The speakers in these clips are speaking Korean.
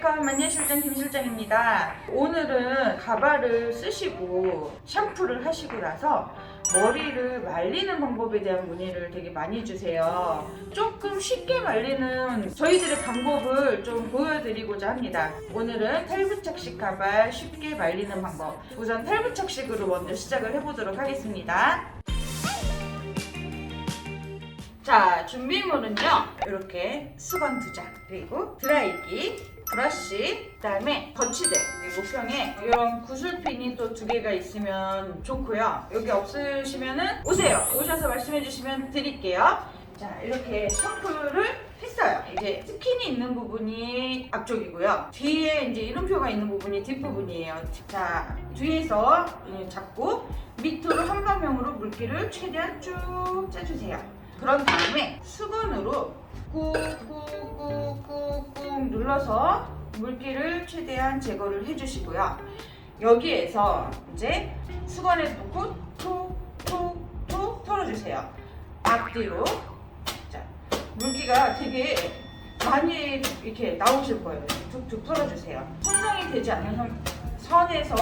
웰컴 만년 실장 김 실장입니다. 오늘은 가발을 쓰시고 샴푸를 하시고 나서 머리를 말리는 방법에 대한 문의를 되게 많이 주세요. 조금 쉽게 말리는 저희들의 방법을 좀 보여드리고자 합니다. 오늘은 탈부착식 가발 쉽게 말리는 방법. 우선 탈부착식으로 먼저 시작을 해보도록 하겠습니다. 자, 준비물은요. 이렇게 수건 두 장, 그리고 드라이기, 브러쉬, 그다음에 거치대, 그리고 목평에 이런 구슬핀이 또 두 개가 있으면 좋고요. 여기 없으시면은 오세요. 오셔서 말씀해 주시면 드릴게요. 자, 이렇게 샴푸를 했어요. 이제 스킨이 있는 부분이 앞쪽이고요. 뒤에 이제 이름표가 있는 부분이 뒷부분이에요. 자, 뒤에서 잡고 밑으로 한 방향으로 물기를 최대한 쭉 짜주세요. 그런 다음에 수건으로 꾹꾹꾹꾹꾹 눌러서 물기를 최대한 제거를 해주시고요. 여기에서 이제 수건에 놓고 톡톡톡 털어주세요. 앞뒤로. 자, 물기가 되게 많이 이렇게 나오실 거예요. 툭툭 털어주세요. 손상이 되지 않는 선- 선에서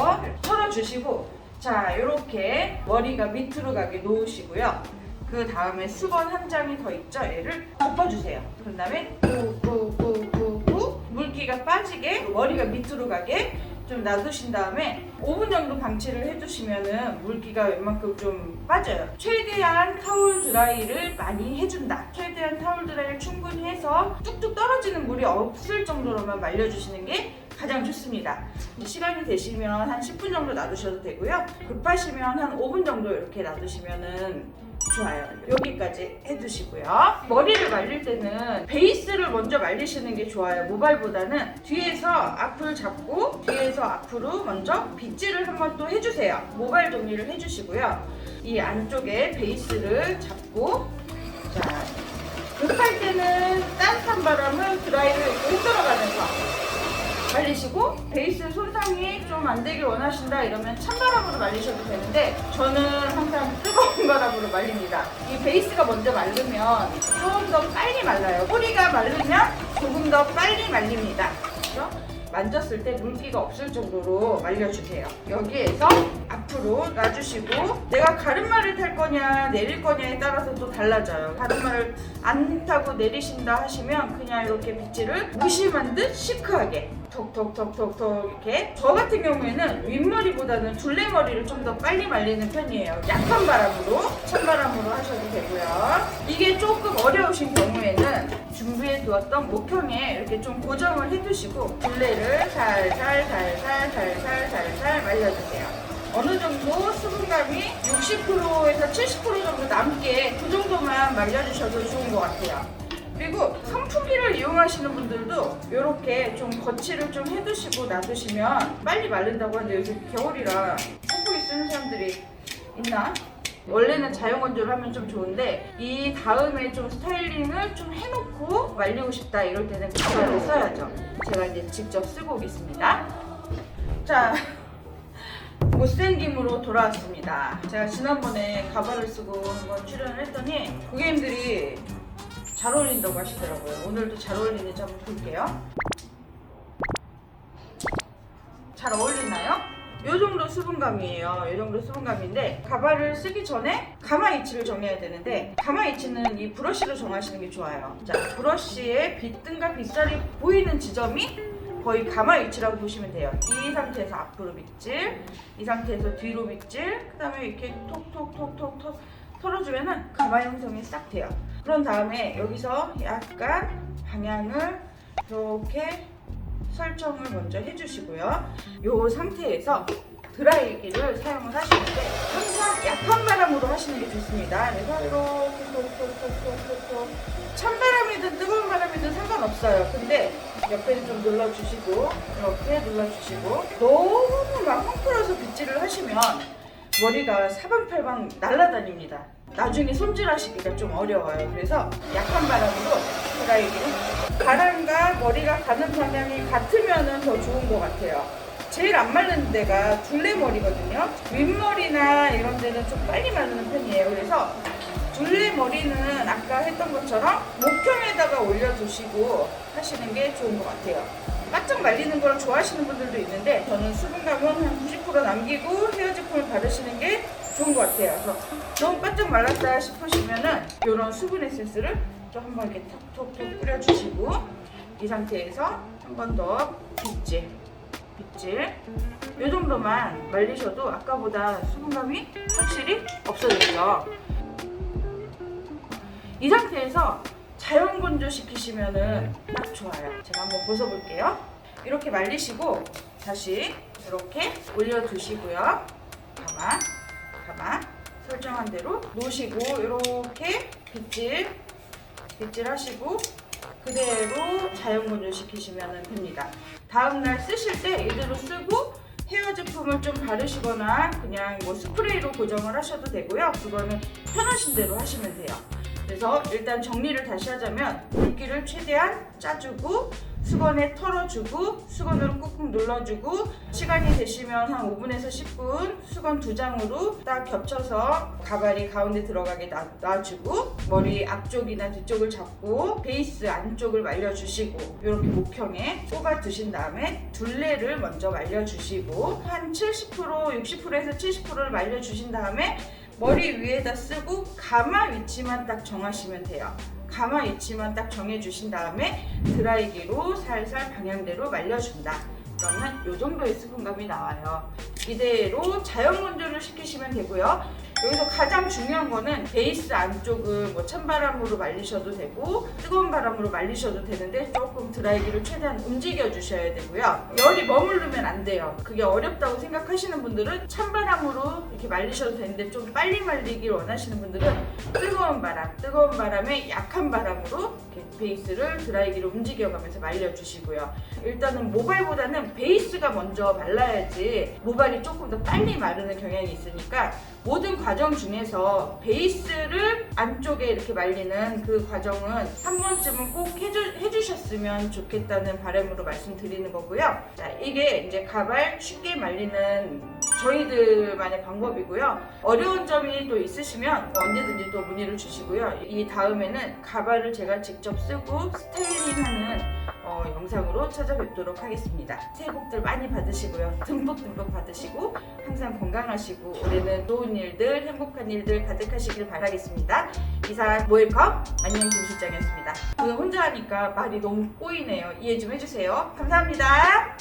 털어주시고, 자, 이렇게 머리가 밑으로 가게 놓으시고요. 그 다음에 수건 한 장이 더 있죠? 얘를 덮어주세요. 그 다음에 꾹꾹꾹꾹꾹 물기가 빠지게 머리가 밑으로 가게 좀 놔두신 다음에 5분 정도 방치를 해두시면은 물기가 웬만큼 좀 빠져요. 최대한 타올 드라이를 많이 해준다. 최대한 타올 드라이를 충분히 해서 뚝뚝 떨어지는 물이 없을 정도로만 말려주시는 게 가장 좋습니다. 시간이 되시면 한 10분 정도 놔두셔도 되고요. 급하시면 한 5분 정도 이렇게 놔두시면은 좋아요. 여기까지 해두시고요. 머리를 말릴 때는 베이스를 먼저 말리시는 게 좋아요. 모발보다는 뒤에서 앞을 잡고 뒤에서 앞으로 먼저 빗질을 한번 또 해주세요. 모발 정리를 해주시고요. 이 안쪽에 베이스를 잡고 자 급할 때는 따뜻한 바람을 드라이를 흔들어가면서 말리시고 베이스 손상이 좀 안 되길 원하신다 이러면 찬바람으로 말리셔도 되는데 저는 항상 뜨거운 바람으로 말립니다. 이 베이스가 먼저 말르면 조금 더 빨리 말라요. 뿌리가 말르면 조금 더 빨리 말립니다. 그렇죠? 만졌을 때 물기가 없을 정도로 말려주세요. 여기에서 앞으로 놔주시고 내가 가르마를 탈 거냐 내릴 거냐에 따라서 또 달라져요. 가르마를 안 타고 내리신다 하시면 그냥 이렇게 빗질을 무심한 듯 시크하게 톡톡톡톡톡 이렇게 저 같은 경우에는 윗머리보다는 둘레머리를 좀 더 빨리 말리는 편이에요. 약한 바람으로 찬바람으로 하셔도 되고요. 이게 조금 어려우신 경우에는 준비해 두었던 목형에 이렇게 좀 고정을 해두시고 둘레를 살살살살살살살살 말려주세요. 어느 정도 수분감이 60%에서 70% 정도 남게 그 정도만 말려주셔도 좋은 것 같아요. 그리고 선풍기를 이용하시는 분들도 이렇게 좀 거치를 좀 해두시고 놔두시면 빨리 마른다고 하는데 요즘 겨울이라 선풍기 쓰는 사람들이 있나? 원래는 자연건조를 하면 좀 좋은데 이 다음에 좀 스타일링을 좀 해놓고 말리고 싶다 이럴 때는 가발을 써야죠. 제가 이제 직접 쓰고 오겠습니다. 자, 못생김으로 돌아왔습니다. 제가 지난번에 가발을 쓰고 한번 출연을 했더니 고객님들이 잘 어울린다고 하시더라고요. 오늘도 잘 어울리는지 한번 볼게요. 잘 어울리나요? 이 정도 수분감이에요. 이 정도 수분감인데 가발을 쓰기 전에 가마 위치를 정해야 되는데 가마 위치는 이 브러쉬로 정하시는 게 좋아요. 자, 브러쉬의 빗등과 빗살이 보이는 지점이 거의 가마 위치라고 보시면 돼요. 이 상태에서 앞으로 빗질, 이 상태에서 뒤로 빗질, 그 다음에 이렇게 톡톡톡톡톡 털어주면은 가마 형성이 싹 돼요. 그런 다음에 여기서 약간 방향을 이렇게 설정을 먼저 해주시고요. 이 상태에서 드라이기를 사용을 하시는데 항상 약한 바람으로 하시는 게 좋습니다. 그래서 이렇게 톡톡톡톡톡톡 찬바람이든 뜨거운 바람이든 상관없어요. 근데 옆에는 좀 눌러주시고 이렇게 눌러주시고 너무 막 헝클어서 빗질을 하시면 머리가 사방팔방 날아다닙니다. 나중에 손질하시기가 좀 어려워요. 그래서 약한 바람으로 드라이기를 바람과 머리가 가는 방향이 같으면 더 좋은 것 같아요. 제일 안 마르는 데가 둘레머리거든요. 윗머리나 이런 데는 좀 빨리 마르는 편이에요. 그래서 둘레 머리는 아까 했던 것처럼 목형에다가 올려두시고 하시는 게 좋은 것 같아요. 바짝 말리는 걸 좋아하시는 분들도 있는데 저는 수분감은 한 90% 남기고 헤어 제품을 바르시는 게 좋은 것 같아요. 그래서 너무 바짝 말랐다 싶으시면은 이런 수분 에센스를 또 한번 이렇게 톡톡톡 뿌려주시고 이 상태에서 한 번 더 빗질, 빗질 이 정도만 말리셔도 아까보다 수분감이 확실히 없어졌죠. 이 상태에서 자연 건조 시키시면은 딱 좋아요. 제가 한번 벗어볼게요. 이렇게 말리시고 다시 이렇게 올려두시고요. 가만, 가만 설정한 대로 놓으시고 이렇게 빗질, 빗질 하시고 그대로 자연 건조 시키시면 됩니다. 다음날 쓰실 때 이대로 쓰고 헤어 제품을 좀 바르시거나 그냥 뭐 스프레이로 고정을 하셔도 되고요. 그거는 편하신 대로 하시면 돼요. 그래서 일단 정리를 다시 하자면 물기를 최대한 짜주고 수건에 털어주고 수건으로 꾹꾹 눌러주고 시간이 되시면 한 5분에서 10분 수건 두 장으로 딱 겹쳐서 가발이 가운데 들어가게 놔, 놔주고 머리 앞쪽이나 뒤쪽을 잡고 베이스 안쪽을 말려주시고 이렇게 목형에 꼽아 두신 다음에 둘레를 먼저 말려주시고 한 70% 60%에서 70%를 말려주신 다음에 머리 위에다 쓰고 가마 위치만 딱 정하시면 돼요. 가마 위치만 딱 정해주신 다음에 드라이기로 살살 방향대로 말려준다. 그러면 이 정도의 수분감이 나와요. 이대로 자연 건조를 시키시면 되고요. 여기서 가장 중요한 거는 베이스 안쪽은 뭐 찬바람으로 말리셔도 되고 뜨거운 바람으로 말리셔도 되는데 조금 드라이기를 최대한 움직여 주셔야 되고요. 열이 머무르면 안 돼요. 그게 어렵다고 생각하시는 분들은 찬바람으로 이렇게 말리셔도 되는데 좀 빨리 말리길 원하시는 분들은 뜨거운 바람, 뜨거운 바람에 약한 바람으로 베이스를 드라이기로 움직여가면서 말려주시고요. 일단은 모발보다는 베이스가 먼저 말라야지 모발이 조금 더 빨리 마르는 경향이 있으니까 모든 과정 중에서 베이스를 안쪽에 이렇게 말리는 그 과정은 한 번쯤은 꼭 해주, 해주셨으면 좋겠다는 바람으로 말씀드리는 거고요. 자, 이게 이제 가발 쉽게 말리는 저희들만의 방법이고요. 어려운 점이 또 있으시면 언제든지 또 문의를 주시고요. 이 다음에는 가발을 제가 직접 쓰고 스타일링하는 어, 영상으로 찾아뵙도록 하겠습니다. 새해 복들 많이 받으시고요. 듬뿍듬뿍 받으시고 항상 건강하시고 올해는 좋은 일들, 행복한 일들 가득하시길 바라겠습니다. 이상 모일컵 안녕 김 실장이었습니다. 오늘 혼자 하니까 말이 너무 꼬이네요. 이해 좀 해주세요. 감사합니다.